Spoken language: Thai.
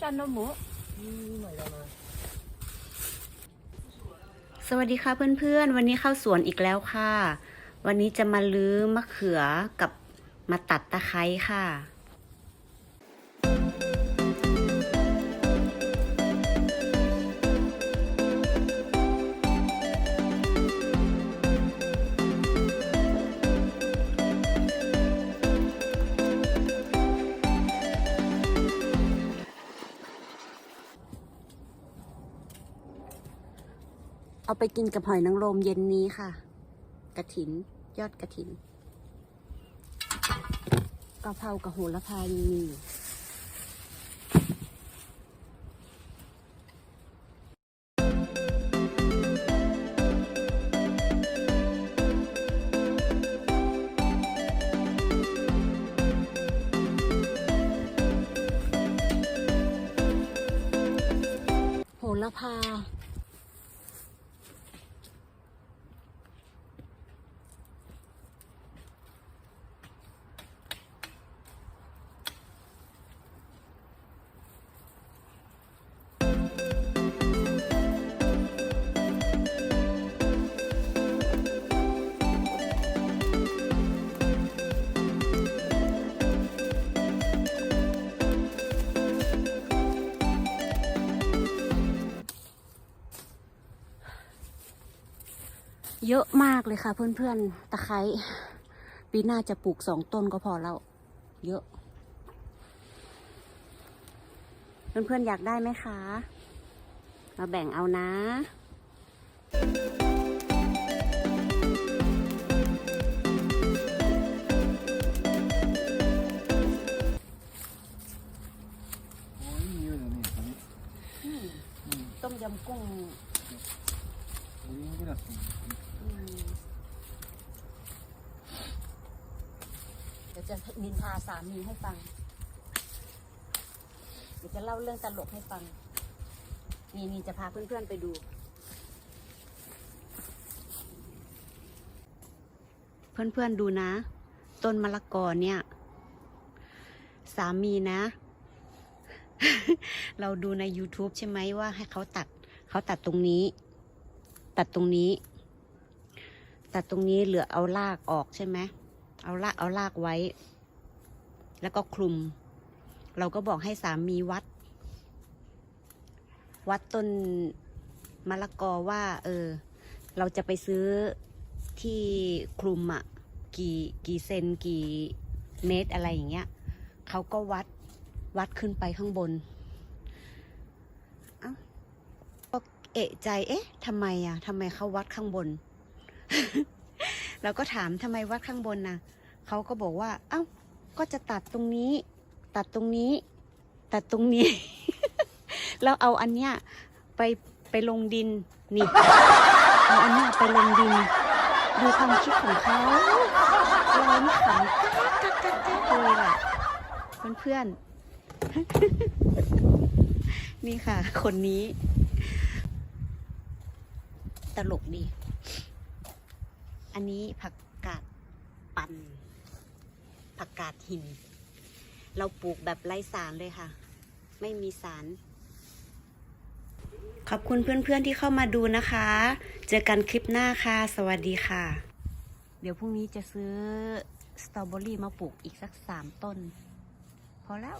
จันนมุสวัสดีค่ะเพื่อนๆ วันนี้เข้าสวนอีกแล้วค่ะ วันนี้จะมาลื้อมะเขือกับมาตัดตะไคร้ค่ะ เอาไปกินกับหอยนางรมเย็นนี้ค่ะ กระถิน ยอดกระถินกะเพรากับโหระพายังมีโหระพา เยอะมากเลยค่ะ เพื่อนๆ ตะไคร้ปีหน้าจะปลูกสองต้นก็พอแล้ว เยอะ เพื่อนๆ อยากได้ไหมคะ มาแบ่งเอานะโอ้ยมีเยอะเลยเนี่ยตอนนี้ต้มยำกุ้งโอ้ยไม่ได้สิ เดี๋ยวจะนินทาสามีให้ฟัง เดี๋ยวจะเล่าเรื่องตลกให้ฟัง นี่นี่จะพาเพื่อนๆไปดูเพื่อนๆดูนะ ต้นมะละกอเนี่ย สามีนะ เราดูใน YouTube ใช่ไหมว่าให้เขาตัด เขาตัดตรงนี้ ตัดตรงนี้ ตัดตรงนี้เหลือเอารากออกใช่ไหมเอารากเอารากไว้ แล้วก็คลุม เราก็บอกให้สามีวัด วัดต้นมะละกอว่า เออ เราจะไปซื้อที่คลุมอะกี่กี่เซนกี่เมตรอะไรอย่างเงี้ยเขาก็วัดวัดขึ้นไปข้างบนเอ้าก็เอะใจเอ๊ะทำไมอะทำไมเขาวัดข้างบน เราก็ถามทำไมวัดข้างบนนะเขาก็บอกว่า เอ้า ก็จะตัดตรงนี้ ตัดตรงนี้ ตัดตรงนี้ แล้วเอาอันเนี้ยไปไปลงดินนี่เอาอันเนี้ยไปลงดิน ดูความคิดของเขาเรานี่ขำกักกักกักกักเลยล่ะเพื่อนๆนี่ค่ะ คนนี้ ตลกดี อันนี้ผักกาดปันผักกาดหิน เราปลูกแบบไร้สารเลยค่ะ ไม่มีสาร ขอบคุณเพื่อนๆที่เข้ามาดูนะคะ เจอกันคลิปหน้าค่ะ สวัสดีค่ะ เดี๋ยวพรุ่งนี้จะซื้อสตรอเบอรี่มาปลูกอีกสักสามต้น พอแล้ว